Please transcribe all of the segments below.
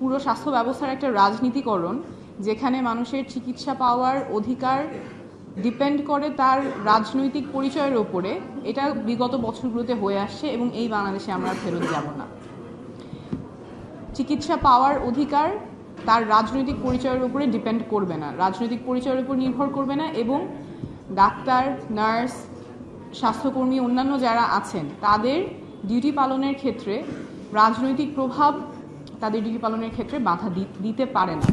পুরো স্বাস্থ্য ব্যবস্থার একটা রাজনীতিকরণ, যেখানে মানুষের চিকিৎসা পাওয়ার অধিকার ডিপেন্ড করে তার রাজনৈতিক পরিচয়ের ওপরে, এটা বিগত বছরগুলোতে হয়ে আসছে এবং এই বাংলাদেশে আমরা ফেরত যাব না। চিকিৎসা পাওয়ার অধিকার তার রাজনৈতিক পরিচয়ের উপরে ডিপেন্ড করবে না, রাজনৈতিক পরিচয়ের উপর নির্ভর করবে না এবং ডাক্তার, নার্স, স্বাস্থ্যকর্মী, অন্যান্য যারা আছেন, তাদের ডিউটি পালনের ক্ষেত্রে রাজনৈতিক প্রভাব তাদের ডিউটি পালনের ক্ষেত্রে বাধা দিতে পারে না।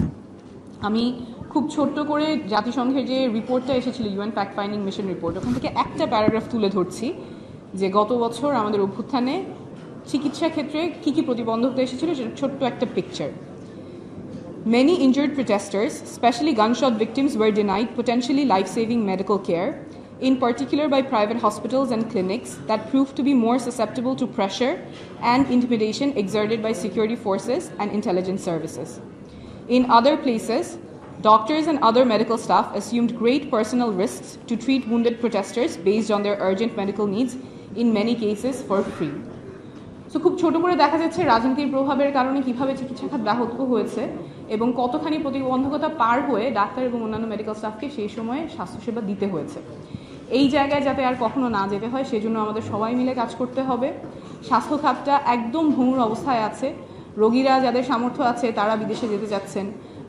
আমি খুব ছোট্ট করে জাতিসংঘের যে রিপোর্টটা এসেছিল UN fact finding mission report ওখান থেকে একটা প্যারাগ্রাফ তুলে ধরছি যে গত বছর আমাদের অভ্যুত্থানে চিকিৎসা ক্ষেত্রে কী কী প্রতিবন্ধকতা এসেছিল সেটা ছোট্ট একটা picture Many injured protesters, especially gunshot victims, were denied potentially life saving medical care, in particular by private hospitals and clinics that proved to be more susceptible to pressure and intimidation exerted by security forces and intelligence services. In other places, doctors and other medical staff assumed great personal risks to treat wounded protesters based on their urgent medical needs, in many cases for free. So খুব ছোট করে দেখা যাচ্ছে রাজনীতির প্রভাবের কারণে কীভাবে চিকিৎসা খাত ব্যাহত হয়েছে এবং কতখানি প্রতিবন্ধকতা পার হয়ে ডাক্তার এবং অন্যান্য মেডিকেল স্টাফকে সেই সময়ে স্বাস্থ্যসেবা দিতে হয়েছে এই জায়গায় যাতে আর কখনো না যেতে হয়, সেজন্য আমাদের সবাই মিলে কাজ করতে হবে। স্বাস্থ্য খাতটা একদম ভঙ্গুর অবস্থায় আছে। রোগীরা যাদের সামর্থ্য আছে, তারা বিদেশে যেতে যাচ্ছেন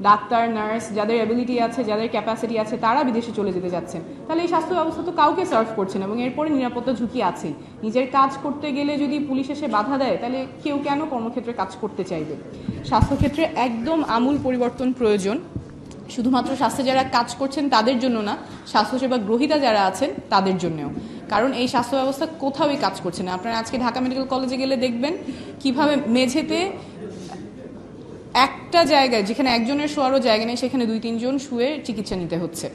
ডাক্তার, নার্স যাদের অ্যাবিলিটি আছে, যাদের ক্যাপাসিটি আছে, তারা বিদেশে চলে যেতে যাচ্ছেন তাহলে এই স্বাস্থ্য ব্যবস্থা তো কাউকে সার্ভ করছে না এবং এরপরে নিরাপত্তা ঝুঁকি আছেই। নিজের কাজ করতে গেলে যদি পুলিশ এসে বাধা দেয়, তাহলে কেউ কেন কর্মক্ষেত্রে কাজ করতে চাইবে? স্বাস্থ্যক্ষেত্রে একদম আমূল পরিবর্তন প্রয়োজন। শুধুমাত্র স্বাস্থ্যে যারা কাজ করছেন তাদের জন্য না, স্বাস্থ্যসেবা গ্রহীতা যারা আছেন তাদের জন্যও। কারণ এই স্বাস্থ্য ব্যবস্থা কোথাওই কাজ করছে না। আপনারা আজকে ঢাকা মেডিকেল কলেজে গেলে দেখবেন কীভাবে মেঝেতে একটা জায়গায়, যেখানে একজনের শোয়ারও জায়গা নেই, সেখানে দুই তিনজন শুয়ে চিকিৎসা নিতে হচ্ছে।